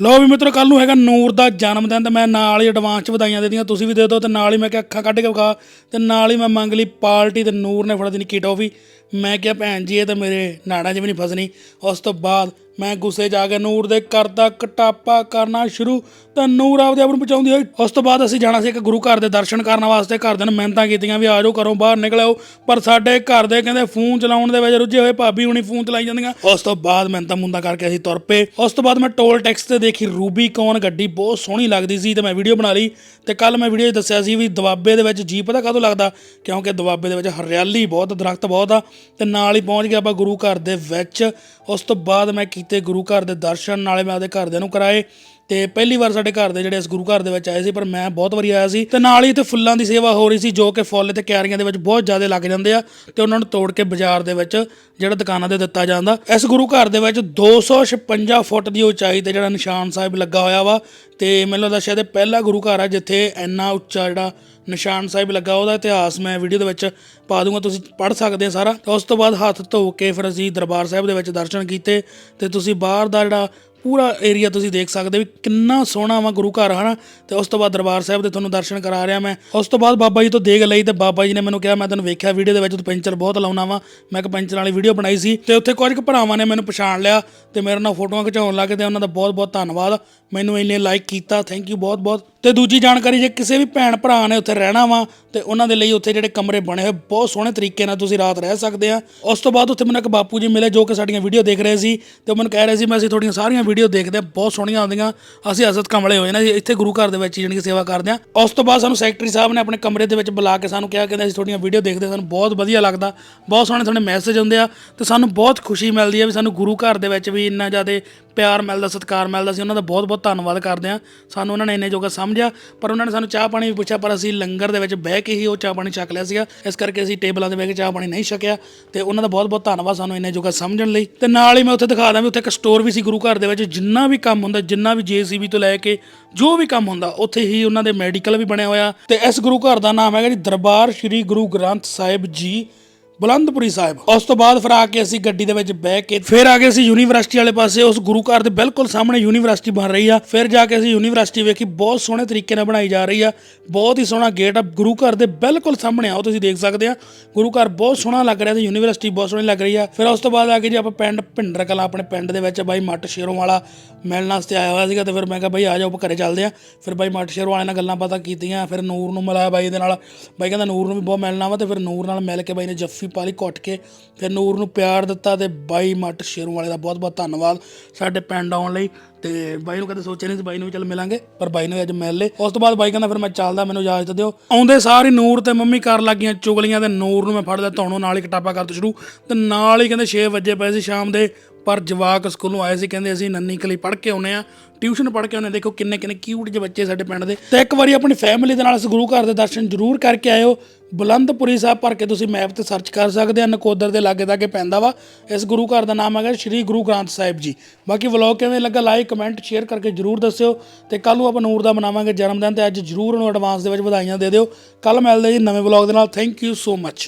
ਲੋ ਵੀ ਮਿੱਤਰੋ ਕੱਲ ਨੂੰ ਹੈਗਾ ਨੂਰ ਦਾ ਜਨਮ ਦਿਨ ਤੇ ਮੈਂ ਨਾਲ ਹੀ ਐਡਵਾਂਸ ਚ ਵਧਾਈਆਂ ਦੇ ਦੀਆਂ ਤੁਸੀਂ ਵੀ ਦੇ ਦਿਓ ਤੇ ਨਾਲ ਹੀ ਮੈਂ ਕਿਹਾ ਅੱਖਾਂ ਕੱਢ ਕੇ ਵਿਖਾ ਤੇ ਨਾਲ ਹੀ ਮੈਂ ਮੰਗ ਲਈ ਪਾਰਟੀ ਤੇ ਨੂਰ ਨੇ ਫੜਾ ਦੇਣੀ ਨਿੱਕੀ ਟੋਫੀ ਮੈਂ ਕਿਹਾ, ਭੈਣ ਜੀ, ਇਹ ਤਾਂ ਮੇਰੇ ਨਾੜਾਂ 'ਚ ਵੀ ਨਹੀਂ ਫਸਣੀ। ਉਸ ਤੋਂ ਬਾਅਦ ਮੈਂ ਗੁੱਸੇ 'ਚ ਆ ਕੇ ਨੂਰ ਦੇ ਘਰ ਦਾ ਕਟਾਪਾ ਕਰਨਾ ਸ਼ੁਰੂ ਤਾਂ ਨੂਰ ਆਪਦੇ ਆਪ ਨੂੰ ਬਚਾਉਂਦੀ ਹੋਈ। ਉਸ ਤੋਂ ਬਾਅਦ ਅਸੀਂ ਜਾਣਾ ਸੀ ਇੱਕ ਗੁਰੂ ਘਰ ਦੇ ਦਰਸ਼ਨ ਕਰਨ ਵਾਸਤੇ। ਘਰਦਿਆਂ ਨੇ ਮਿਹਨਤਾਂ ਕੀਤੀਆਂ ਵੀ, ਆ ਜਾਓ, ਘਰੋਂ ਬਾਹਰ ਨਿਕਲ ਆਓ। ਪਰ ਸਾਡੇ ਘਰ ਦੇ ਕਹਿੰਦੇ ਫੋਨ ਚਲਾਉਣ ਦੇ ਵਿੱਚ ਰੁੱਝੇ ਹੋਏ ਭਾਬੀ ਹੁਣੀ ਫੋਨ ਚਲਾਈ ਜਾਂਦੀਆਂ। ਉਸ ਤੋਂ ਬਾਅਦ ਮਿਹਨਤਾਂ ਮੁੰਦਾ ਕਰਕੇ ਅਸੀਂ ਤੁਰ ਪਏ। ਉਸ ਤੋਂ ਬਾਅਦ ਮੈਂ ਟੋਲ ਟੈਕਸ ਤੇ ਦੇਖੀ ਰੂਬੀ ਕੌਨ ਗੱਡੀ ਬਹੁਤ ਸੋਹਣੀ ਲੱਗਦੀ ਸੀ ਤੇ ਮੈਂ ਵੀਡੀਓ ਬਣਾ ਲਈ। ਤੇ ਕੱਲ ਮੈਂ ਵੀਡੀਓ 'ਚ ਦੱਸਿਆ ਸੀ ਵੀ ਦੁਆਬੇ ਦੇ ਵਿੱਚ ਜੀ ਪਤਾ ਕਾਹਤੋਂ ਲੱਗਦਾ? ਕਿਉਂਕਿ ਦੁਆਬੇ ਦੇ ਵਿੱਚ ਹਰਿਆਲੀ ਬਹੁਤ, ਦਰਖਤ ਬਹੁਤ ਆ। ਤੇ ਨਾਲ ਹੀ ਪਹੁੰਚ ਗਿਆ ਆਪਾਂ ਗੁਰੂ ਘਰ ਦੇ ਵਿੱਚ। ਉਸ ਤੋਂ ਬਾਅਦ ਮੈਂ ਕੀਤੇ ਗੁਰੂ ਘਰ ਦੇ ਦਰਸ਼ਨ, ਨਾਲੇ ਮੈਂ ਆਪਦੇ ਘਰਦਿਆਂ ਨੂੰ ਕਰਾਏ। ਤੇ ਪਹਿਲੀ ਵਾਰ ਸਾਡੇ ਘਰ ਦੇ ਜਿਹੜੇ ਇਸ ਗੁਰੂ ਘਰ ਦੇ ਵਿੱਚ ਆਏ ਸੀ, ਪਰ ਮੈਂ ਬਹੁਤ ਵਾਰੀ ਆਇਆ ਸੀ ਤੇ ਨਾਲ ਹੀ ਇੱਥੇ ਫੁੱਲਾਂ ਦੀ ਸੇਵਾ ਹੋ ਰਹੀ ਸੀ, ਜੋ ਕਿ ਫੁੱਲ ਤੇ ਕਿਆਰੀਆਂ ਦੇ ਵਿੱਚ ਬਹੁਤ ਜ਼ਿਆਦਾ ਲੱਗ ਜਾਂਦੇ ਆ ਤੇ ਉਹਨਾਂ ਨੂੰ ਤੋੜ ਕੇ ਬਾਜ਼ਾਰ ਦੇ ਵਿੱਚ ਜਿਹੜਾ ਦੁਕਾਨਾਂ ਤੇ ਦਿੱਤਾ ਜਾਂਦਾ। ਇਸ ਗੁਰੂ ਘਰ ਦੇ ਵਿੱਚ 256 ਫੁੱਟ ਦੀ ਉਚਾਈ ਤੇ ਜਿਹੜਾ ਨਿਸ਼ਾਨ ਸਾਹਿਬ ਲੱਗਾ ਹੋਇਆ ਵਾ ਤੇ ਮੈਨੂੰ ਲੱਗਦਾ ਸ਼ਾਇਦ ਇਹ ਪਹਿਲਾ ਗੁਰੂ ਘਰ ਆ ਜਿੱਥੇ ਇੰਨਾ ਉੱਚਾ ਜਿਹੜਾ ਨਿਸ਼ਾਨ ਸਾਹਿਬ ਲੱਗਾ, ਉਹਦਾ ਇਤਿਹਾਸ ਮੈਂ ਵੀਡੀਓ ਦੇ ਵਿੱਚ ਪਾ ਦੂੰਗਾ, ਤੁਸੀਂ ਪੜ੍ਹ ਸਕਦੇ ਆ ਸਾਰਾ। ਤੇ ਉਸ ਤੋਂ ਬਾਅਦ ਹੱਥ ਧੋ ਕੇ ਫਿਰ ਅਸੀਂ ਦਰਬਾਰ ਸਾਹਿਬ ਦੇ ਵਿੱਚ ਦਰਸ਼ਨ ਕੀਤੇ ਤੇ ਤੁਸੀਂ ਬਾਹਰ ਦਾ ਜਿਹੜਾ ਪੂਰਾ ਏਰੀਆ ਤੁਸੀਂ ਦੇਖ ਸਕਦੇ ਵੀ ਕਿੰਨਾ ਸੋਹਣਾ ਵਾ ਗੁਰੂ ਘਰ, ਹਨਾ? ਤੇ ਉਸ ਤੋਂ ਬਾਅਦ ਦਰਬਾਰ ਸਾਹਿਬ ਦੇ ਤੁਹਾਨੂੰ ਦਰਸ਼ਨ ਕਰਾ ਰਿਹਾ ਮੈਂ। ਉਸ ਤੋਂ ਬਾਅਦ ਬਾਬਾ ਜੀ ਤੋਂ ਦੇਖ ਲਈ ਤੇ ਬਾਬਾ ਜੀ ਨੇ ਮੈਨੂੰ ਕਿਹਾ, ਮੈਂ ਤੈਨੂੰ ਵੇਖਿਆ ਵੀਡੀਓ ਦੇ ਵਿੱਚ, ਤੂੰ ਪੈਂਚਰ ਬਹੁਤ ਲਾਉਣਾ ਵਾ। ਮੈਂ ਇੱਕ ਪੈਂਚਰ ਵਾਲੀ ਵੀਡੀਓ ਬਣਾਈ ਸੀ ਤੇ ਉੱਥੇ ਕੁਝ ਕੁ ਭਰਾਵਾਂ ਨੇ ਮੈਨੂੰ ਪਛਾਣ ਲਿਆ ਤੇ ਮੇਰੇ ਨਾਲ ਫੋਟੋਆਂ ਖਿਚਾਉਣ ਲੱਗੇ ਤੇ ਉਹਨਾਂ ਦਾ ਬਹੁਤ ਬਹੁਤ ਧੰਨਵਾਦ। ਮੈਨੂੰ ਇੰਨੇ ਲਾਈਕ ਕੀਤਾ ਥੈਂਕ ਯੂ ਬਹੁਤ ਬਹੁਤ ਤੇ ਦੂਜੀ ਜਾਣਕਾਰੀ ਜੇ ਕਿਸੇ ਵੀ ਭੈਣ ਭਰਾ ਨੇ ਉੱਥੇ ਰਹਿਣਾ ਵਾ ਤੇ ਉਹਨਾਂ ਦੇ ਲਈ ਉੱਥੇ ਜਿਹੜੇ ਕਮਰੇ ਬਣੇ ਹੋਏ ਬਹੁਤ ਸੋਹਣੇ ਤਰੀਕੇ ਨਾਲ ਤੁਸੀਂ ਰਾਤ ਰਹਿ ਸਕਦੇ ਆ। ਉਸ ਤੋਂ ਬਾਅਦ ਉੱਥੇ ਮੈਨੂੰ ਇੱਕ ਬਾਪੂ ਜੀ ਮਿਲੇ ਜੋ ਕਿ ਸਾਡੀਆਂ ਵੀਡੀਓ ਦੇਖ ਰਹੇ ਸੀ ਤੇ ਉਹ ਮੈਨੂੰ ਕਹਿ ਰਹੇ ਸੀ ਮੈਂ ਅਸੀਂ ਤੁਹਾਡੀਆਂ ਸਾਰੀਆਂ ਵੀਡੀਓ ਦੇਖਦੇ ਆ ਬਹੁਤ ਸੋਹਣੀਆਂ ਆਉਂਦੀਆਂ। ਅਸੀਂ ਹਸਤ ਕਮਲੇ ਹੋਏ ਨਾ ਇੱਥੇ ਗੁਰੂ ਘਰ ਦੇ ਵਿੱਚ ਹੀ ਜਾਣੀ ਕਿ ਸੇਵਾ ਕਰਦੇ ਆ। ਉਸ ਤੋਂ ਬਾਅਦ ਸਾਨੂੰ ਸੈਕਟਰੀ ਸਾਹਿਬ ਨੇ ਆਪਣੇ ਕਮਰੇ ਦੇ ਵਿੱਚ ਬੁਲਾ ਕੇ ਸਾਨੂੰ ਕਿਹਾ ਕਹਿੰਦੇ ਅਸੀਂ ਤੁਹਾਡੀਆਂ ਵੀਡੀਓ ਦੇਖਦੇ ਹਾਂ, ਸਾਨੂੰ ਬਹੁਤ ਵਧੀਆ ਲੱਗਦਾ। ਬਹੁਤ ਸੋਹਣੇ ਸੋਹਣੇ ਮੈਸੇਜ ਹੁੰਦੇ ਆ ਤੇ ਸਾਨੂੰ ਬਹੁਤ ਖੁਸ਼ੀ ਮਿਲਦੀ ਆ ਵੀ ਸਾਨੂੰ ਗੁਰੂ ਘਰ ਦੇ ਵਿੱਚ ਵੀ ਇੰਨਾ ਜ਼ਿਆਦਾ ਪਿਆਰ ਮਿਲਦਾ, ਸਤਿਕਾਰ ਮਿਲਦਾ ਸੀ, ਉਹਨਾਂ ਦਾ ਬਹੁਤ ਬਹੁਤ ਧੰਨਵਾਦ ਕਰਦੇ ਆ ਸਾਨੂੰ ਉਹਨਾਂ ਨੇ ਇੰਨੇ ਜੋਗਾ ਸਮਝਿਆ, ਪਰ ਉਹਨਾਂ ਨੇ ਸਾਨੂੰ ਚਾਹ ਪਾਣੀ ਵੀ ਪੁੱਛਿਆ, ਪਰ ਅਸੀਂ ਲੰਗਰ ਦੇ ਵਿੱਚ ਬਹਿ ਕੇ ਹੀ ਉਹ ਚਾਹ ਪਾਣੀ ਛਕ ਲਿਆ ਸੀਗਾ। ਇਸ ਕਰਕੇ ਅਸੀਂ ਟੇਬਲਾਂ ਤੇ ਬਹਿ ਕੇ ਚਾਹ ਪਾਣੀ ਨਹੀਂ ਛਕਿਆ ਤੇ ਉਹਨਾਂ ਦਾ ਬਹੁਤ ਬਹੁਤ ਧੰਨਵਾਦ ਸਾਨੂੰ ਇੰਨੇ ਜੋਗਾ ਸਮਝਣ ਲਈ। ਤੇ ਨਾਲ ਹੀ ਮੈਂ ਉੱਥੇ ਦਿਖਾ ਦਾਂ ਵੀ ਉੱਥੇ ਇੱਕ ਸਟੋਰ ਵੀ ਸੀ ਗੁਰੂ ਘਰ ਦੇ ਵਿੱਚ, ਜਿੰਨਾ ਵੀ ਕੰਮ ਹੁੰਦਾ, ਜਿੰਨਾ ਵੀ ਜੀਸੀਬੀ ਤੋਂ ਲੈ ਕੇ ਜੋ ਵੀ ਕੰਮ ਹੁੰਦਾ, ਉੱਥੇ ਹੀ ਉਹਨਾਂ ਦੇ ਮੈਡੀਕਲ ਵੀ ਬਣਿਆ ਹੋਇਆ। ਤੇ ਇਸ ਗੁਰੂ ਘਰ ਦਾ ਨਾਮ ਹੈਗਾ ਜੀ ਦਰਬਾਰ ਸ੍ਰੀ ਗੁਰੂ ਗ੍ਰੰਥ ਸਾਹਿਬ ਜੀ। ਬੁਲੰਦਪੁਰੀ ਸਾਹਿਬ। ਉਸ ਤੋਂ ਬਾਅਦ ਫਿਰ ਆ ਕੇ ਅਸੀਂ ਗੱਡੀ ਦੇ ਵਿੱਚ ਬਹਿ ਕੇ ਫਿਰ ਆ ਗਏ ਅਸੀਂ ਯੂਨੀਵਰਸਿਟੀ ਵਾਲੇ ਪਾਸੇ। ਉਸ ਗੁਰੂ ਘਰ ਦੇ ਬਿਲਕੁਲ ਸਾਹਮਣੇ ਯੂਨੀਵਰਸਿਟੀ ਬਣ ਰਹੀ ਆ। ਫਿਰ ਜਾ ਕੇ ਅਸੀਂ ਯੂਨੀਵਰਸਿਟੀ ਵੇਖੀ, ਬਹੁਤ ਸੋਹਣੇ ਤਰੀਕੇ ਨਾਲ ਬਣਾਈ ਜਾ ਰਹੀ ਆ। ਬਹੁਤ ਹੀ ਸੋਹਣਾ ਗੇਟ ਆ। ਗੁਰੂ ਘਰ ਦੇ ਬਿਲਕੁਲ ਸਾਹਮਣੇ ਆ ਉਹ ਤੁਸੀਂ ਦੇਖ ਸਕਦੇ ਆ। ਗੁਰੂ ਘਰ ਬਹੁਤ ਸੋਹਣਾ ਲੱਗ ਰਿਹਾ ਤੇ ਯੂਨੀਵਰਸਿਟੀ ਬਹੁਤ ਸੋਹਣੀ ਲੱਗ ਰਹੀ ਆ। ਫਿਰ ਉਸ ਤੋਂ ਬਾਅਦ ਆ ਕੇ ਜੀ ਆਪਾਂ ਪਿੰਡ ਭਿੰਡਰ ਕਲਾਂ, ਆਪਣੇ ਪਿੰਡ ਦੇ ਵਿੱਚ ਬਾਈ ਮੱਟ ਸ਼ੇਰੋਂ ਵਾਲਾ ਮਿਲਣ ਵਾਸਤੇ ਆਇਆ ਹੋਇਆ ਸੀਗਾ ਤੇ ਫਿਰ ਮੈਂ ਕਿਹਾ ਬਾਈ ਆ ਜਾਓ, ਆਪਾਂ ਘਰੇ ਚੱਲਦੇ ਆ। ਫਿਰ ਬਾਈ ਮੱਟ ਸ਼ੇਰੋਂ ਵਾਲੇ ਨਾਲ ਗੱਲਾਂ ਬਾਤਾਂ ਕੀਤੀਆਂ। ਫਿਰ ਨੂਰ ਨੂੰ ਮਿਲਾਇਆ ਬਾਈ ਦੇ ਨਾਲ। ਬਾਈ ਕਹਿੰਦਾ ਨੂਰ ਨੂੰ ਵੀ ਬਹੁਤ ਮਿਲਣਾ ਵਾ ਤੇ ਫਿਰ ਨੂਰ ਨਾਲ ਮਿਲ ਕੇ ਬਾਈ ਨੇ ਜੱਫੀ ਪਾ ਲਈ ਘੁੱਟ ਕੇ, ਫਿਰ ਨੂਰ ਨੂੰ ਪਿਆਰ ਦਿੱਤਾ ਤੇ ਬਾਈ ਮੱਟ ਸ਼ੇਰੋਂ ਵਾਲੇ ਦਾ ਬਹੁਤ ਬਹੁਤ ਧੰਨਵਾਦ ਸਾਡੇ ਪਿੰਡ ਆਉਣ ਲਈ। ਤੇ ਬਾਈ ਨੂੰ ਕਦੇ ਸੋਚਿਆ ਨਹੀਂ ਸੀ ਬਾਈ ਨੂੰ ਵੀ ਚੱਲ ਮਿਲਾਂਗੇ, ਪਰ ਬਾਈ ਨੂੰ ਅੱਜ ਮਿਲ ਲਏ। ਉਸ ਤੋਂ ਬਾਅਦ ਬਾਈ ਕਹਿੰਦਾ, ਫਿਰ ਮੈਂ ਚੱਲਦਾ, ਮੈਨੂੰ ਇਜਾਜ਼ਤ ਦਿਓ। ਆਉਂਦੇ ਸਾਰੀ ਨੂਰ ਤੇ ਮੰਮੀ ਕਰ ਲੱਗੀਆਂ ਚੁਗਲੀਆਂ ਤੇ ਨੂਰ ਨੂੰ ਮੈਂ ਫੜ ਲਿਆ, ਧੌਣੋਂ ਨਾਲ ਹੀ ਕਟਾਪਾ ਕਰ ਸ਼ੁਰੂ। ਤੇ ਨਾਲ ਹੀ ਕਹਿੰਦੇ 6 ਵਜੇ ਪਏ ਸੀ ਸ਼ਾਮ ਦੇ ਪਰ ਜਵਾਕ ਸਕੂਲੋਂ ਆਏ ਸੀ, ਕਹਿੰਦੇ ਅਸੀਂ ਨੰਨੀ ਕਲੀ ਪੜ੍ਹ ਕੇ ਆਉਨੇ ਆ ਟਿਊਸ਼ਨ ਪੜ੍ਹ ਕੇ ਆਉਨੇ ਦੇਖੋ ਕਿੰਨੇ ਕਿੰਨੇ ਕਿਊਟ ਜਿਹੇ ਬੱਚੇ ਸਾਡੇ ਪਿੰਡ ਦੇ। ਤੇ ਇੱਕ ਵਾਰੀ ਆਪਣੀ ਫੈਮਿਲੀ ਦੇ ਨਾਲ ਇਸ ਗੁਰੂ ਘਰ ਦੇ ਦਰਸ਼ਨ ਜ਼ਰੂਰ ਕਰਕੇ ਆਇਓ। ਬੁਲੰਦਪੁਰੀ ਸਾਹਿਬ ਭਰ ਕੇ ਤੁਸੀਂ ਮੈਪ ਤੇ ਸਰਚ ਕਰ ਸਕਦੇ ਆ, ਨਕੋਦਰ ਦੇ ਲਾਗੇ ਤੱਕ ਪੈਂਦਾ ਵਾ। ਇਸ ਗੁਰੂ ਘਰ ਦਾ ਨਾਮ ਹੈਗਾ ਸ਼੍ਰੀ ਗੁਰੂ ਗ੍ਰੰਥ ਸਾਹਿਬ ਜੀ। ਬਾਕੀ ਵਲੌਗ ਕਿਵੇਂ ਲੱਗਾ ਲਾਈਕ ਕਮੈਂਟ ਸ਼ੇਅਰ ਕਰਕੇ ਜਰੂਰ ਦੱਸਿਓ। ਤੇ ਕੱਲ ਨੂੰ ਆਪਾਂ ਨੂਰ ਦਾ ਮਨਾਵਾਂਗੇ ਜਨਮ ਦਿਨ ਤੇ ਅੱਜ ਜਰੂਰ ਉਹਨੂੰ ਐਡਵਾਂਸ ਦੇ ਵਿੱਚ ਵਧਾਈਆਂ ਦੇ ਦਿਓ। ਕੱਲ ਮਿਲਦੇ ਜੀ ਨਵੇਂ ਵਲੌਗ ਦੇ ਨਾਲ। Thank you so much